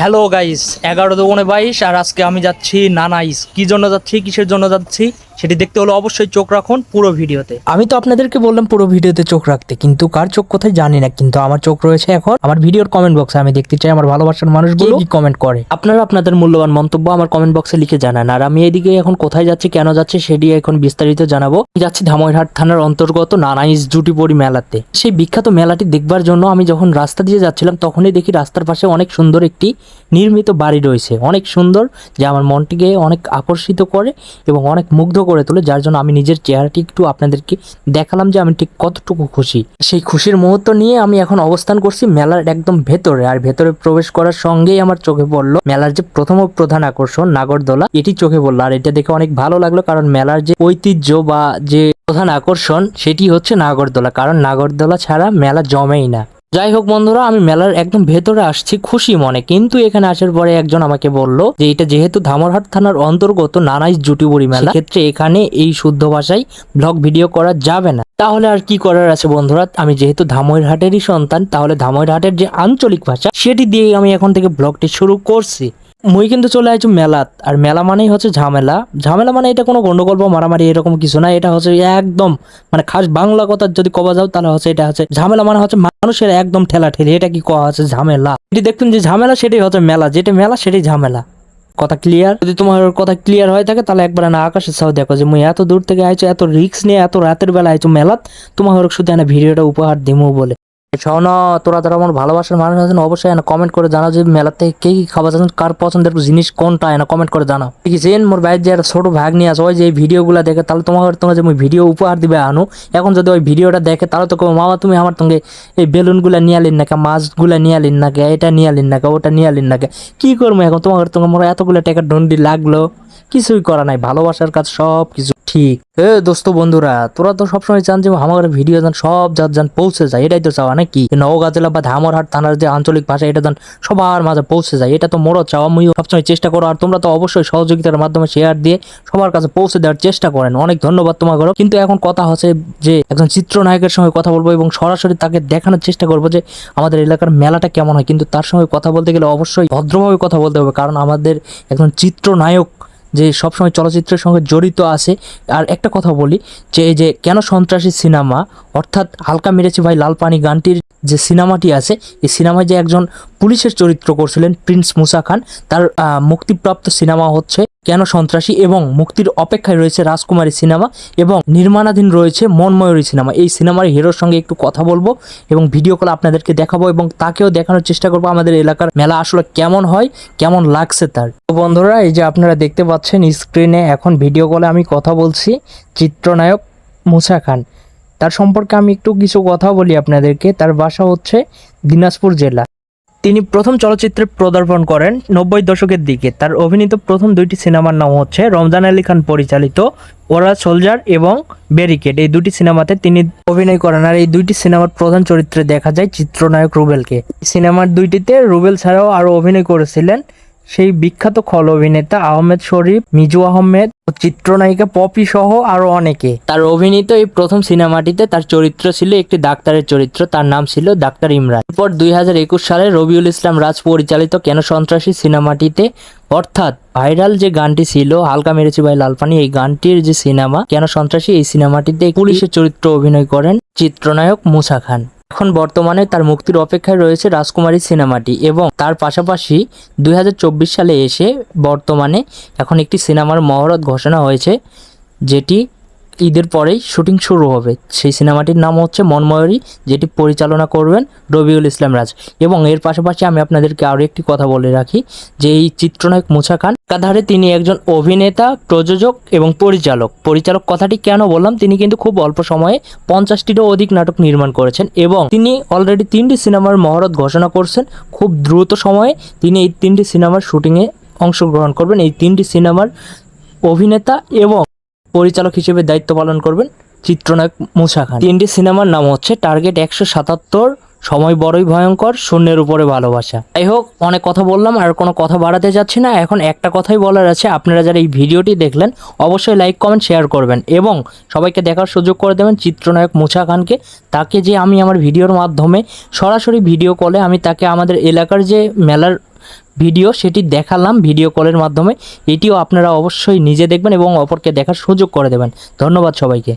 Hello guys এগারো দু বাইশ, আর আজকে আমি যাচ্ছি নানাইস কি জন্য যাচ্ছি, কিসের জন্য যাচ্ছি? সেটি দেখতে হলে অবশ্যই চোখ রাখুন পুরো ভিডিওতে। আমি তো আপনাদেরকে বললাম পুরো ভিডিওতে চোখ রাখতে কিন্তু কার চোখ কোথায় জানি না কিন্তু আমার চোখ রয়েছে এখন আমার ভিডিওর কমেন্ট বক্সে আমি দেখতে চাই আমার ভালোবাসার মানুষগুলো কি কমেন্ট করে। আপনারা আপনাদের মূল্যবান মন্তব্য আমার কমেন্ট বক্সে লিখে জানান। আর আমি এদিকে এখন কোথায় যাচ্ছি কেন যাচ্ছি সেটি এখন বিস্তারিত জানাব। আমি যাচ্ছি ধামইরহাট থানার অন্তর্গত নানাইস জুটিপড়ি মেলাতে। সেই বিখ্যাত মেলাটি দেখবার জন্য আমি যখন রাস্তা দিয়ে যাচ্ছিলাম তখনই দেখি রাস্তার পাশে অনেক সুন্দর একটি নির্মিত বাড়ি রয়েছে। অনেক সুন্দর যা আমার মনটিকে অনেক আকর্ষিত করে এবং অনেক মুগ্ধ করে তোলে, যার জন্য আমি নিজের চেহারাটি একটু আপনাদেরকে দেখালাম যে আমি ঠিক কতটুকু খুশি। সেই খুশির মুহূর্ত নিয়ে আমি এখন অবস্থান করছি মেলার একদম ভেতরে, আর ভেতরে প্রবেশ করার সঙ্গেই আমার চোখে পড়ল মেলার যে প্রথম প্রধান আকর্ষণ, নাগরদোলা। এটি চোখে পড়ল, আর এটা দেখে অনেক ভালো লাগল, কারণ মেলার যে ঐতিহ্য বা যে প্রধান আকর্ষণ, সেটি হচ্ছে নাগরদোলা। কারণ নাগরদোলা ছাড়া মেলা জমেই না। যাই হোক বন্ধুরা, আমি মেলার একদম ভেতরে আসছি খুশি মনে। কিন্তু এখানে আসার পরে একজন আমাকে বলল যে, এটা যেহেতু ধামরহাট থানার অন্তর্গত নানাইশ জুটিবুড়ি মেলা ক্ষেত্রে এখানে এই শুদ্ধ ভাষায় ব্লগ ভিডিও করা যাবে না। তাহলে আর কি করার আছে বন্ধুরা? আমি যেহেতু ধামইরহাটেরই সন্তান, তাহলে ধামইরহাটের যে আঞ্চলিক ভাষা, সেটি দিয়ে আমি এখন থেকে ব্লগটি শুরু করছি। মুই কিন্তু চলে আসছি মেলাত। আর মেলা মানেই হচ্ছে ঝামেলা। ঝামেলা মানে এটা কোনো গন্ডগোল বা মারামারি এরকম কিছু না, এটা হচ্ছে একদম মানে খাস বাংলা কথা যদি কবা যাও তাহলে হচ্ছে এটা হচ্ছে ঝামেলা মানে হচ্ছে মানুষের একদম ঠেলা ঠেলি এটা কি কওয়া হচ্ছে ঝামেলা? এটি দেখতেন যে ঝামেলা সেটাই হচ্ছে মেলা, যেটা মেলা সেটাই ঝামেলা। কথা ক্লিয়ার যদি তোমার কথা ক্লিয়ার হয়ে থাকে তাহলে একবার না আকাশের সাথে দেখো যে মুই এত দূর থেকে আইছো, এত রিক্স নিয়ে এত রাতের বেলা আইছো মেলাত, তোমার শুধু এনে ভিডিওটা উপহার দিমু বলে। শোনো তোরা যারা আমার ভালোবাসার মানুষ আছেন অবশ্যই এনে কমেন্ট করে জানাও যে মেলা থেকে কে কি খাবার চাচ্ছেন কার পছন্দের জিনিস কোনটা, এনে কমেন্ট করে জানাও। ঠিক আছে, মোর বাইর যে ছোট ভাগ নিয়ে আসো ওই যে ভিডিওগুলো দেখে, তাহলে তোমার তোমার যে ভিডিও উপহার দিবে আনো, এখন যদি ওই ভিডিওটা দেখে, তাহলে তো মামা, তুমি আমার সঙ্গে এই বেলুনগুলো নিয়ে আলিন নাকি মাছগুলো নিয়ে আলিন নাকি এটা নিয়ে আলিন নাকি ওটা নিয়ে আলিন নাকি কী করব এখন? তোমার তোমার মোর এতগুলো টাকা ডন্ডি লাগল। কিছুই করা নাই, ভালোবাসার কাজ সব কিছু ঠিক। এ দোস্ত বন্ধুরা, তোরা তো সবসময় চান যে আমার ভিডিও যেন সব যার যান পৌঁছে যায়, এটাই তো চাওয়া নাকি? নওগাঁ জেলা বা ধামরহাট থানার যে আঞ্চলিক ভাষা, এটা যেন সবার মাঝে পৌঁছে যায়, এটা তো মোরও চাওয়া মুই সবসময় চেষ্টা করো, আর তোমরা তো অবশ্যই সহযোগিতার মাধ্যমে শেয়ার দিয়ে সবার কাছে পৌঁছে দেওয়ার চেষ্টা করেন। অনেক ধন্যবাদ তোমাকে কিন্তু এখন কথা হচ্ছে যে একজন চিত্রনায়কের সঙ্গে কথা বলব এবং সরাসরি তাকে দেখানোর চেষ্টা করব যে আমাদের এলাকার মেলাটা কেমন হয়। কিন্তু তার সঙ্গে কথা বলতে গেলে অবশ্যই ভদ্রভাবে কথা বলতে হবে, কারণ আমাদের একজন চিত্রনায়ক যে সবসময় চলচ্চিত্রের সঙ্গে জড়িত আছে। আর একটা কথা বলি, যে এই যে কেন সন্ত্রাসী সিনেমা, অর্থাৎ হালকা মেরেছি ভাই লাল পানি গানটির যে সিনেমাটি আছে, এই সিনেমায় যে একজন পুলিশের চরিত্র করছিলেন প্রিন্স মুসা খান, তার মুক্তিপ্রাপ্ত সিনেমা হচ্ছে কেন সন্ত্রাসী এবং মুক্তির অপেক্ষায় রয়েছে রাজকুমারী সিনেমা এবং নির্মাণাধীন রয়েছে মনময়ূরী সিনেমা? এই সিনেমার হিরোর সঙ্গে একটু কথা বলব এবং ভিডিও কল আপনাদেরকে দেখাবো এবং তাকেও দেখানোর চেষ্টা করব আমাদের এলাকার মেলা আসলে কেমন হয়, কেমন লাগছে তার। তো বন্ধুরা, এই যে আপনারা দেখতে পাচ্ছেন স্ক্রিনে এখন ভিডিও কলে আমি কথা বলছি চিত্রনায়ক মুসা খান। তার সম্পর্কে আমি একটু কিছু কথা বলি আপনাদেরকে। তার বাসা হচ্ছে দিনাজপুর জেলা। তিনি প্রথম চলচ্চিত্রে পদার্পণ করেন নব্বই দশকের দিকে। তার অভিনীত প্রথম দুইটি সিনেমার নাম হচ্ছে রমজান আলী খান পরিচালিত ওরা সোলজার এবং ব্যারিকেড। এই দুটি সিনেমাতে তিনি অভিনয় করেন আর এই দুইটি সিনেমার প্রধান চরিত্রে দেখা যায় চিত্রনায়ক রুবেলকে। সিনেমার দুইটিতে রুবেল ছাড়াও আরও অভিনয় করেছিলেন সেই বিখ্যাত খল অভিনেতা আহমেদ শরীফ, মিজু আহমেদ চিত্রনায়িকা পপি সহ আরও অনেকে। তার অভিনীত এই প্রথম সিনেমাটিতে তার চরিত্র ছিল একটি ডাক্তারের চরিত্র, তার নাম ছিল ডাক্তার ইমরান। এরপর দুই হাজার একুশ সালে রবিউল ইসলাম রাজ পরিচালিত কেন সন্ত্রাসী সিনেমাটিতে অর্থাৎ ভাইরাল যে গানটি ছিল, হালকা মেরেছি ভাই লালপানি এই গানটির যে সিনেমা, কেন সন্ত্রাসী, এই সিনেমাটিতে পুলিশের চরিত্র অভিনয় করেন চিত্রনায়ক মুসা খান। এখন বর্তমানে তার মুক্তির অপেক্ষায় রয়েছে রাজকুমারী সিনেমাটি এবং তার পাশাপাশি দু হাজার চব্বিশ সালে এসে বর্তমানে এখন একটি সিনেমার মহরত ঘোষণা হয়েছে, যেটি ঈদের পরেই শুটিং শুরু হবে। সেই সিনেমাটির নাম হচ্ছে মনময়ূরী, যেটি পরিচালনা করবেন রবিউল ইসলাম রাজ। এবং এর পাশাপাশি আমি আপনাদেরকে আরও একটি কথা বলে রাখি, যে এই চিত্রনায়ক মুছা খান একাধারে তিনি একজন অভিনেতা, প্রযোজক এবং পরিচালক। পরিচালক কথাটি কেন বললাম? তিনি কিন্তু খুব অল্প সময়ে পঞ্চাশটিরও অধিক নাটক নির্মাণ করেছেন এবং তিনি অলরেডি তিনটি সিনেমার মহরত ঘোষণা করছেন। খুব দ্রুত সময়ে তিনি এই তিনটি সিনেমার শুটিংয়ে অংশগ্রহণ করবেন। এই তিনটি সিনেমার অভিনেতা এবং পরিচালক হিসেবে দায়িত্ব পালন করবেন চিত্রনায়ক মুসা খান। তিনটি সিনেমার নাম হচ্ছে টার্গেট একশো সাতাত্তর, সময় বড়ই ভয়ঙ্কর, শূন্যের উপরে ভালোবাসা। যাই হোক, অনেক কথা বললাম, আর কোনো কথা বাড়াতে যাচ্ছি না। এখন একটা কথাই বলার আছে, আপনারা যারা এই ভিডিওটি দেখলেন, অবশ্যই লাইক, কমেন্ট, শেয়ার করবেন এবং সবাইকে দেখার সুযোগ করে দেবেন চিত্রনায়ক মুছা খানকে। তাকে যে আমি আমার ভিডিওর মাধ্যমে সরাসরি ভিডিও কলে আমি তাকে আমাদের এলাকার যে মেলার ভিডিও, সেটি দেখালাম ভিডিও কলের মাধ্যমে। এটিও আপনারা অবশ্যই নিজে দেখবেন এবং অপরকে দেখার সুযোগ করে দেবেন। ধন্যবাদ সবাইকে।